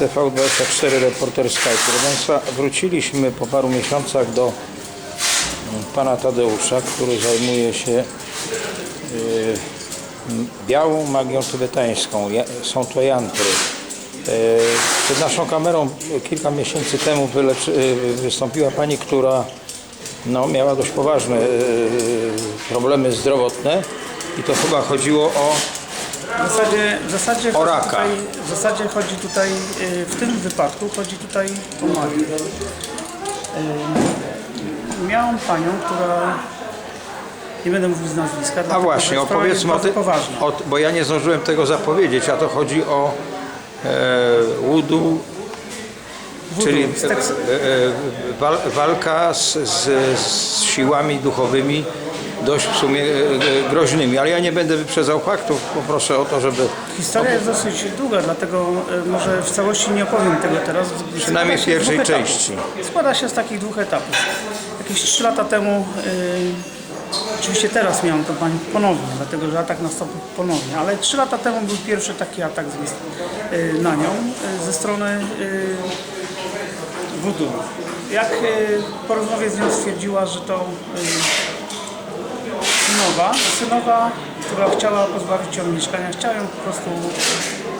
TV24 reporter Skype. Proszę Państwa, wróciliśmy po paru miesiącach do mm, pana Tadeusza, który zajmuje się y, białą magią tybetańską. Są to jantry. Y, Przed naszą kamerą kilka miesięcy temu y, wystąpiła pani, która no, miała dość poważne y, problemy zdrowotne i to chyba chodziło o W zasadzie, w zasadzie, chodzi tutaj, w zasadzie chodzi tutaj, y, w tym wypadku chodzi tutaj o magię. Y, Miałam panią, która, nie będę mówił z nazwiska, A właśnie, sprawa jest opowiedzmy o bardzo tym, poważna. bo ja nie zdążyłem tego zapowiedzieć, a to chodzi o e, czyli z e, tekst- e, wal, walka z, z, z siłami duchowymi dość w sumie e, groźnymi, ale ja nie będę wyprzedzał faktów, poproszę o to, żeby Historia jest dosyć długa, dlatego y, może w całości nie opowiem tego teraz. Przynajmniej w pierwszej dwóch etapów. części. Składa się z takich dwóch etapów. Jakieś 3 lata temu, y, oczywiście teraz miałem to pani ponownie, dlatego że atak nastąpił ponownie, ale 3 lata temu był pierwszy taki atak z, y, na nią y, ze strony y, voodoo. Jak y, po rozmowie z nią stwierdziła, że to y, synowa, synowa, która chciała pozbawić ją mieszkania, chciała ją po prostu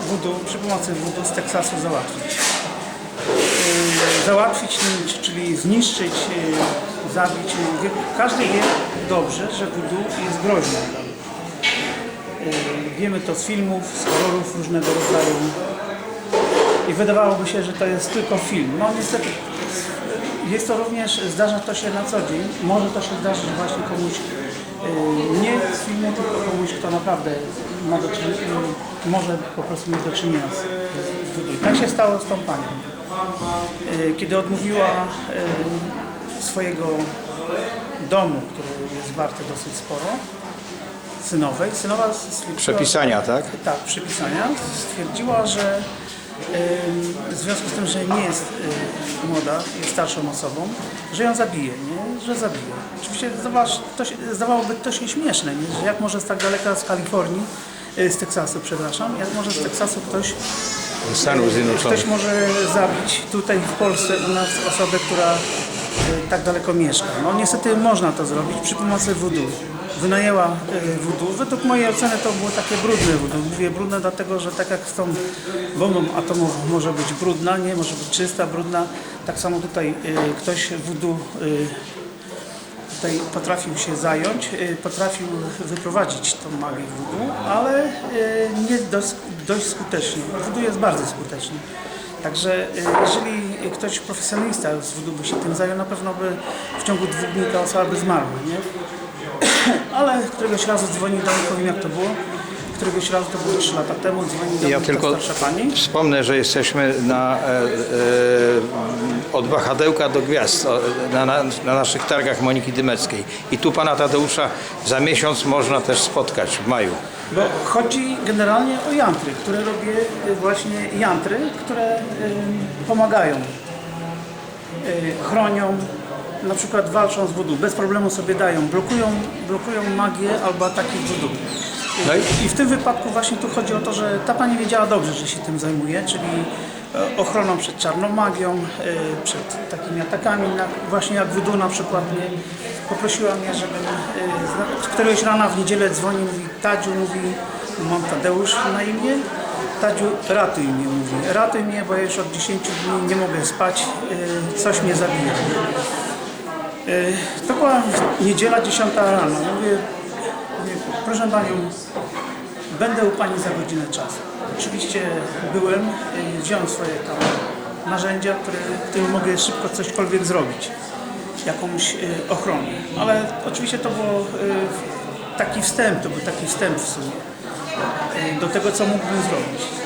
voodoo, przy pomocy voodoo z Teksasu załatwić. Yy, załatwić, czyli zniszczyć, yy, zabić. Yy, Każdy wie dobrze, że voodoo jest groźne. Yy, Wiemy to z filmów, z horrorów różnego rodzaju. I wydawałoby się, że to jest tylko film. No niestety jest to również, zdarza to się na co dzień. Może to się zdarzyć właśnie komuś nie z filmu, tylko komuś, kto naprawdę ma do czynienia, może po prostu mieć do czynienia z, z. Tak się stało z tą panią. Yy, Kiedy odmówiła swojego domu, który jest warty dosyć sporo, synowej, synowa przepisania, tak? tak, przypisania, stwierdziła, że w związku z tym, że nie jest y, młoda, jest starszą osobą, że ją zabije, nie? że zabije. Oczywiście zdawało, to się, zdawałoby to się śmieszne, nie? że jak może z tak daleka z Kalifornii, y, z Teksasu, przepraszam, jak może z Teksasu ktoś, Ze Stanów Zjednoczonych. ktoś może zabić tutaj w Polsce u nas osobę, która y, tak daleko mieszka. No niestety można to zrobić przy pomocy voodoo. Wynajęła y, voodoo. Według mojej oceny to było takie brudne voodoo. Mówię brudne dlatego, że tak jak z tą bombą atomową może być brudna, nie może być czysta, brudna. Tak samo tutaj y, ktoś voodoo y, tutaj potrafił się zająć, potrafił wyprowadzić tą magię voodoo, ale nie dość, dość skutecznie. Voodoo jest bardzo skuteczny. Także jeżeli ktoś profesjonalista z voodoo by się tym zajął, na pewno by w ciągu dwóch dni ta osoba by zmarła, nie? Ale któregoś razu dzwonił do mnie, powiem jak to było. Któregoś razu to było 3 lata temu, dzwonił do Ja mnie tylko ta starsza pani. wspomnę, że jesteśmy na, e, e, od wahadełka do gwiazd o, na, na, na naszych targach Moniki Dymeckiej. I tu pana Tadeusza za miesiąc można też spotkać w maju. Bo chodzi generalnie o jantry, które robię y, właśnie jantry, które y, pomagają, y, chronią, na przykład walczą z voodoo, bez problemu sobie dają, blokują, blokują magię albo ataki. Y, No i- I w tym wypadku właśnie tu chodzi o to, że ta pani wiedziała dobrze, że się tym zajmuje, czyli e, ochroną przed czarną magią, y, przed takimi atakami, właśnie jak voodoo na przykład. Nie? Poprosiła mnie, żebym y, zna- któregoś rana w niedzielę dzwoni, mówi Tadziu, mówi, mam Tadeusz na imię, Tadziu, ratuj mnie, mówi, ratuj mnie, bo ja już od 10 dni nie mogę spać, coś mnie zabija. Y, To była niedziela 10 rano. Mówię, mówię, proszę Panią, będę u Pani za godzinę czasu. Oczywiście byłem, y, wziąłem swoje tam narzędzia, które, którymi mogę szybko cośkolwiek zrobić. Jakąś y, ochronę. Ale oczywiście to było taki wstęp, to był taki wstęp w sumie do tego, co mógłbym zrobić.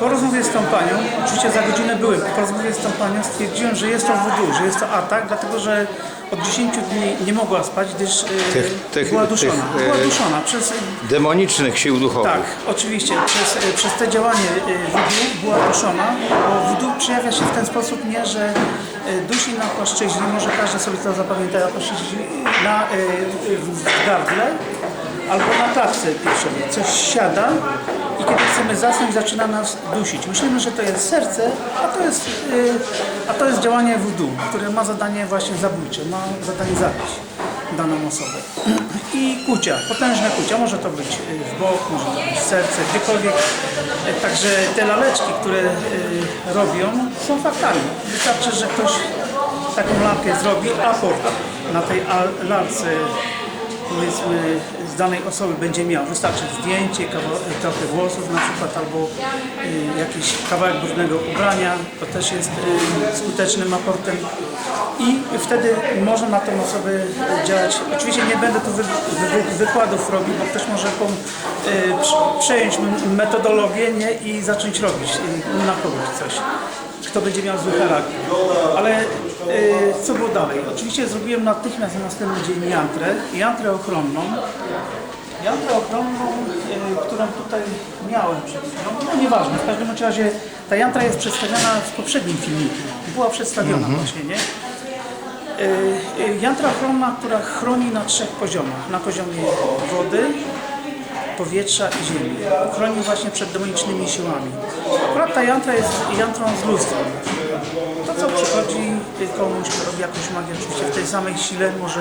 Po rozmowie z tą panią, oczywiście za godzinę byłem, po rozmowie z tą panią stwierdziłem, że jest to voodoo, że jest to atak, dlatego że od 10 dni nie mogła spać, gdyż y, Tych- tych- była duszona. tych, była y, duszona przez, Demonicznych sił duchowych. tak, oczywiście, przez, przez te działanie voodoo była duszona, bo voodoo przejawia się w ten sposób nie, że dusi na płaszczyźnie, może każdy sobie to zapamięta, na płaszczyźnie, na, w gardle albo na klatce piersiowej. Coś siada i kiedy chcemy zasnąć, zaczyna nas dusić. Myślimy, że to jest serce, a to jest, y, a to jest działanie voodoo, które ma zadanie właśnie zabójcze, ma zadanie zabić daną osobę. I kucia, potężne kucia, może to być y, w bok, może to być w serce, gdziekolwiek. Y, Także te laleczki, które robią, są faktami. Wystarczy, że ktoś taką lalkę zrobi, aport na tej al- lalce powiedzmy z danej osoby będzie miał. Wystarczy zdjęcie, trochę włosów na przykład albo y, jakiś kawałek brudnego ubrania, to też jest y, skutecznym aportem i wtedy można na tą osobę działać. Oczywiście nie będę tu wy, wy, wykładów robił, bo ktoś może pom, y, prz- przejąć metodologię nie, i zacząć robić y, na kogoś coś kto będzie miał zły charakter. Ale y, co było dalej? Oczywiście zrobiłem natychmiast na następny dzień jantrę, jantrę ochronną. Jantrę ochronną, y, którą tutaj miałem przed chwilą, no nieważne, w każdym razie ta jantra jest przedstawiona w poprzednim filmiku. Była przedstawiona właśnie, nie? Y, Jantra ochronna, która chroni na trzech poziomach. Na poziomie wody, powietrza i ziemi. Chroni właśnie przed demonicznymi siłami. Akurat ta jantra jest jantrą z lustrem. To co przychodzi komuś, kto robi jakąś magię, oczywiście w tej samej sile może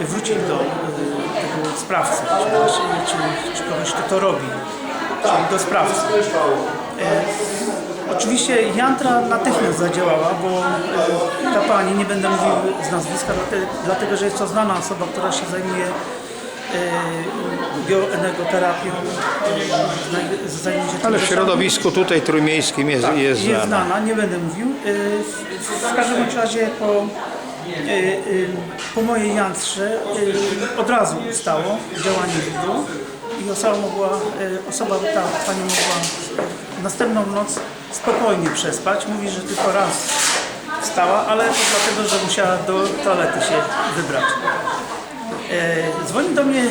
wrócić do y, tego sprawcy, czy, czy, czy kogoś, kto to robi, czyli do sprawcy. E, Oczywiście Jantra natychmiast zadziałała, bo e, ta pani, nie będę mówił z nazwiska, dlate- dlatego że jest to znana osoba, która się zajmuje bioenergoterapią, e, znaj- zajmuje się Ale w środowisku tutaj trójmiejskim jest, Tak, jest jest znana. znana, nie będę mówił. Y, W, w każdym razie po, y, y, po mojej jantrze y, od razu stało działanie ludu i osoba mogła, y, osoba ta pani mogła następną noc spokojnie przespać. Mówi, że tylko raz wstała, ale to dlatego, że musiała do toalety się wybrać. E, Dzwoni do mnie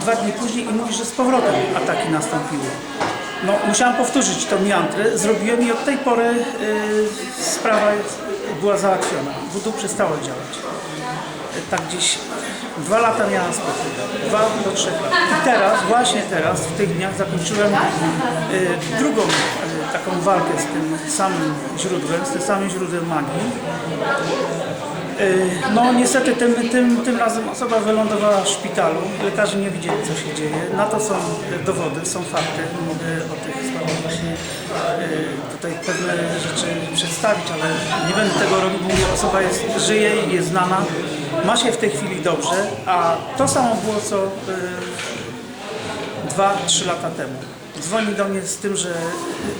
dwa dni później i mówi, że z powrotem ataki nastąpiły. No, musiałam powtórzyć tą jantrę, zrobiłem i od tej pory e, sprawa była załatwiona. Voodoo przestało działać. E, Tak gdzieś dwa lata miałam spokój. Dwa do trzech lat. I teraz, właśnie teraz, w tych dniach zakończyłem drugą taką walkę z tym samym źródłem, z tym samym źródłem magii. Y, No niestety tym, tym, tym razem osoba wylądowała w szpitalu. Lekarze nie widzieli co się dzieje. Na to są y, dowody, są fakty. Mogę o tych sprawach właśnie y, tutaj pewne rzeczy przedstawić, ale nie będę tego robił, bo osoba jest, żyje, jest znana, ma się w tej chwili dobrze, a to samo było co y, dwa, trzy lata temu. Dzwoni do mnie z tym, że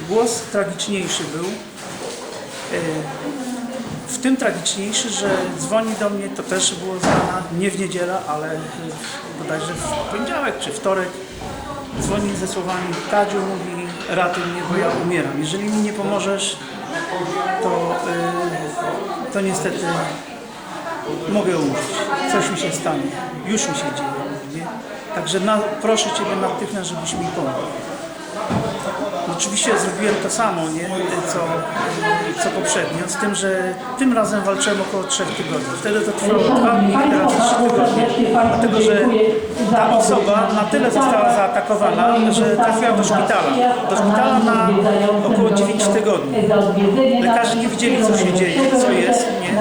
głos tragiczniejszy był. W tym tragiczniejszy, że dzwoni do mnie, to też było z rana, nie w niedzielę, ale bodajże w poniedziałek czy wtorek. Dzwoni ze słowami, Tadziu mówi, ratuj mnie, bo ja umieram. Jeżeli mi nie pomożesz, to, y, to niestety mogę umrzeć. Coś mi się stanie. Już mi się dzieje. Nie? Także na, proszę Ciebie natychmiast, żebyś mi pomógł. Oczywiście zrobiłem to samo, nie? Co, co poprzednio, z tym, że tym razem walczyłem około 3 tygodni. Wtedy to trwało 2 dni, teraz 3 tygodnie. Dlatego, że ta osoba na tyle została zaatakowana, że trafiła do szpitala. Do szpitala na około 9 tygodni. Lekarze nie widzieli, co się dzieje, co jest, nie?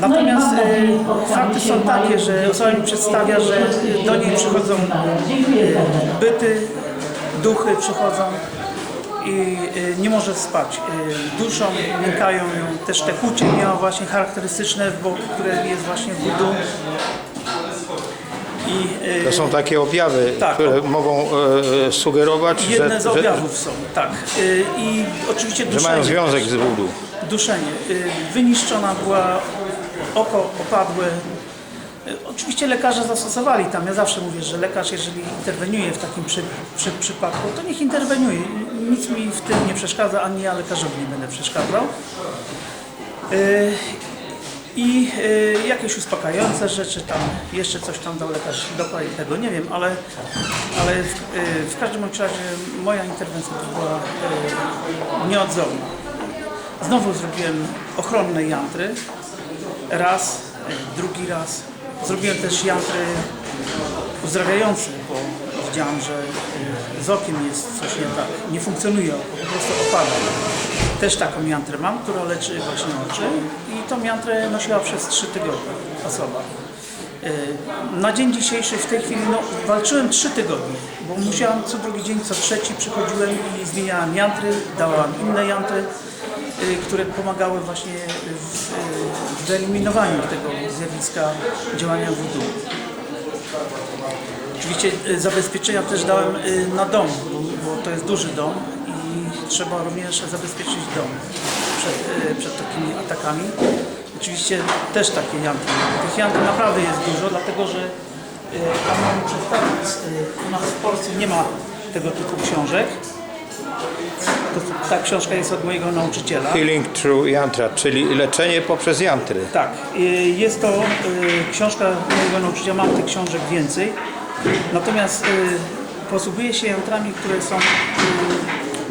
Natomiast e, fakty są takie, że osoba mi przedstawia, że do niej przychodzą e, byty, duchy przychodzą i y, nie może spać. Y, duszą, nękają ją. Też te kucie miała właśnie charakterystyczne w bok, które jest właśnie w voodoo. I y, To są takie objawy, Tak. które mogą e, sugerować, jedne że, z że, objawów są, tak. I oczywiście że duszenie. mają związek z voodoo. duszenie. Wyniszczona była, oko opadłe. Oczywiście lekarze zastosowali tam. Ja zawsze mówię, że lekarz, jeżeli interweniuje w takim przy, przy, przypadku, to niech interweniuje. Nic mi w tym nie przeszkadza, ani ja lekarzowi nie będę przeszkadzał. Y, I y, jakieś uspokajające rzeczy tam, jeszcze coś tam dał lekarz, dokładnie tego nie wiem, ale, ale w, y, w każdym razie moja interwencja była nieodzowna. Znowu zrobiłem ochronne jantry. Raz, drugi raz. Zrobiłem też jantry uzdrawiające, bo widziałem, że z okiem jest coś nie tak, nie funkcjonuje, po prostu opada. Też taką jantrę mam, która leczy właśnie oczy i tą jantrę nosiła przez 3 tygodnie osoba. Yy, Na dzień dzisiejszy w tej chwili no, walczyłem 3 tygodnie, bo musiałam co drugi dzień, co trzeci przychodziłem i zmieniałam jantry, dałam inne jantry, yy, które pomagały właśnie w, yy, w wyeliminowaniu tego zjawiska działania voodoo. Oczywiście y, zabezpieczenia też dałem y, na dom, bo, bo to jest duży dom i trzeba również zabezpieczyć dom przed, y, przed takimi atakami. Oczywiście też takie jantry. Tych jantry naprawdę jest dużo, dlatego że ja mam przedstawić, u nas w Polsce nie ma tego typu książek. To, ta książka jest od mojego nauczyciela. Healing Through Yantra, czyli leczenie poprzez jantry. Tak, jest to książka mojego nauczyciela, mam tych książek więcej. Natomiast y, posługuję się jantrami, które są y,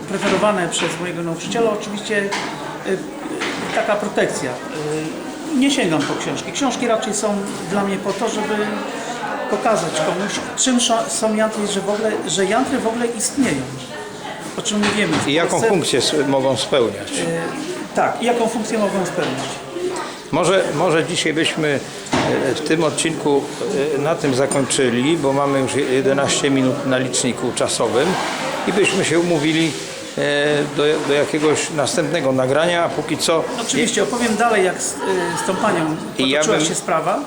preferowane przez mojego nauczyciela. Oczywiście y, taka protekcja. Nie sięgam po książki. Książki raczej są dla mnie po to, żeby pokazać komuś, czym są jantry, że, w ogóle, że jantry w ogóle istnieją. O czym mówimy. I jaką Polsce. funkcję mogą spełniać? Tak, i jaką funkcję mogą spełniać. Może, może dzisiaj byśmy w tym odcinku e, na tym zakończyli, bo mamy już 11 minut na liczniku czasowym i byśmy się umówili e, do, do jakiegoś następnego nagrania, a póki co Oczywiście opowiem dalej, jak z, y, z tą panią ja potoczyła bym- się sprawa.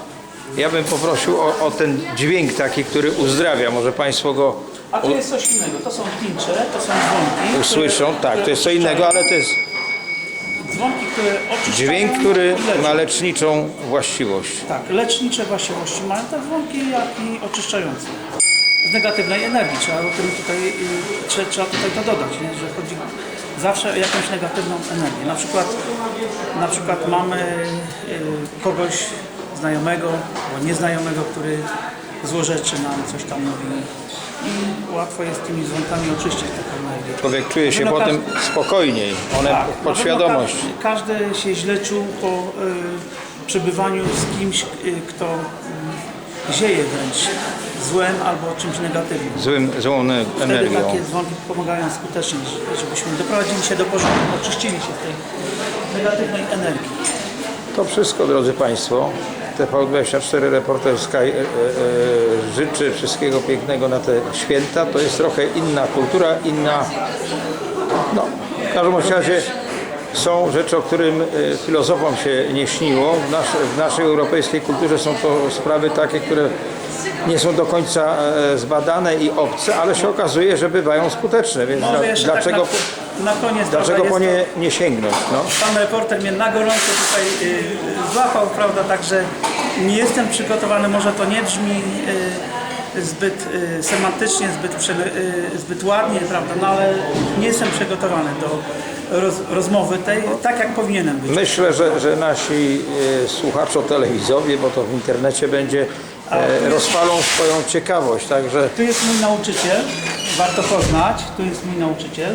ja bym poprosił o, o ten dźwięk taki, który uzdrawia. Może Państwo go A to jest coś innego. To są pincze, to są dzwonki. usłyszą. które- Tak, które to jest co innego, ale to jest Dzwonki, które oczyszczają dźwięk, który ma leczniczą właściwość. Tak, lecznicze właściwości mają tak dzwonki, jak i oczyszczające. Z negatywnej energii. Trzeba o tym tutaj, y, trze- trzeba tutaj to dodać, nie? że chodzi zawsze o jakąś negatywną energię. Na przykład, na przykład mamy y, kogoś znajomego, albo nieznajomego, który złorzeczy nam coś tam mówi i łatwo jest tymi dzwonkami oczyścić taką energię. Człowiek czuje się No, potem spokojniej. One Tak, na podświadomość. pewno ka- Każdy się źle czuł po y, przebywaniu z kimś, y, kto y, zieje wręcz złem albo czymś negatywnym. Złym, złą ne- Wtedy energią. takie dzwonki pomagają skutecznie, żebyśmy doprowadzili się do porządku, oczyścili się z tej negatywnej energii. To wszystko, drodzy Państwo. TV24 Reporterska e, e, życzy wszystkiego pięknego na te święta. To jest trochę inna kultura, inna... No, w każdym razie są rzeczy, o którym e, filozofom się nie śniło. W, w naszej europejskiej kulturze są to sprawy takie, które nie są do końca e, zbadane i obce, ale się okazuje, że bywają skuteczne. Więc dla- jeszcze dlaczego, tak na, na koniec dlaczego po nie, nie sięgnąć? No? Pan reporter mnie na gorąco tutaj y, złapał, prawda, także nie jestem przygotowany, może to nie brzmi y, zbyt y, semantycznie, zbyt, y, zbyt ładnie, prawda, no ale nie jestem przygotowany do roz, rozmowy tej, tak jak powinienem być. Myślę, że, że nasi słuchacze telewizowie, bo to w internecie będzie, e, rozpalą swoją ciekawość. Także Tu jest mój nauczyciel, warto poznać, tu jest mój nauczyciel.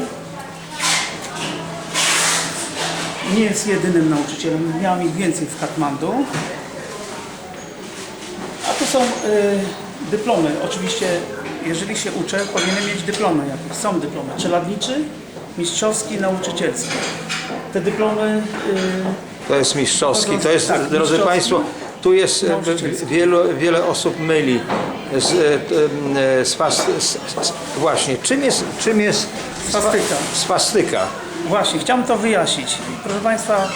Nie jest jedynym nauczycielem, miałem ich więcej w Katmandu. Są y, dyplomy. Oczywiście, jeżeli się uczę, powinienem mieć dyplomy jakieś. Są dyplomy. Czeladniczy, mistrzowski, nauczycielski. Te dyplomy y, to jest mistrzowski. To jest, Tak, drodzy. Państwo, tu jest Nauczycielski. wielu, wiele osób myli z, e, e, swas, s, s, właśnie, czym jest, czym jest Swastyka. swastyka? Właśnie, chciałem to wyjaśnić. Proszę Państwa,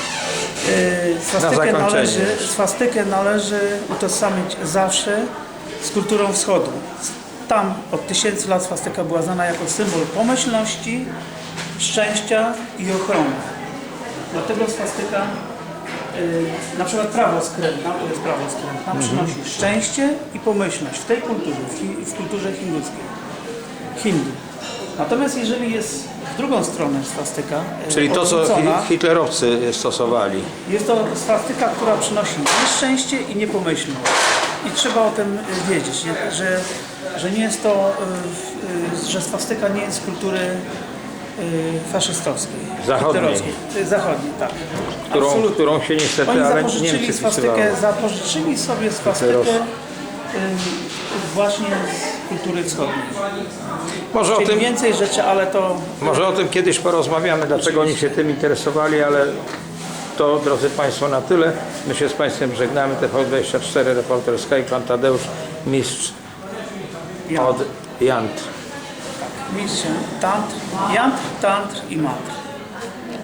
swastykę, zakończenie należy, swastykę należy utożsamić zawsze z kulturą wschodu. Tam od tysięcy lat swastyka była znana jako symbol pomyślności, szczęścia i ochrony. Dlatego swastyka, yy, na przykład prawo skrętna, to jest prawo skrętna, Mhm. przynosi szczęście i pomyślność w tej kulturze, w, hi, w kulturze hinduskiej. Hindu. Natomiast jeżeli jest w drugą stronę swastyka, e, Czyli to, co hitlerowcy stosowali. jest to swastyka, która przynosi nieszczęście i niepomyślność. I trzeba o tym e, wiedzieć, nie? Że, że nie jest to, e, e, że swastyka nie jest z kultury e, faszystowskiej. Zachodniej. E, Zachodniej, tak. Którą, Absolutnie. którą się niestety Oni ale zapożyczyli swastykę, zapożyczyli sobie swastykę właśnie z kultury wschodniej. Może o Czyli tym, więcej rzeczy, ale to może o tym kiedyś porozmawiamy, dlaczego oni się tym interesowali, ale to, drodzy Państwo, na tyle. My się z Państwem żegnamy. TV24 reporterska i Pan Tadeusz, mistrz od Jant. mistrz, tantr, jantr, tantr i mantr.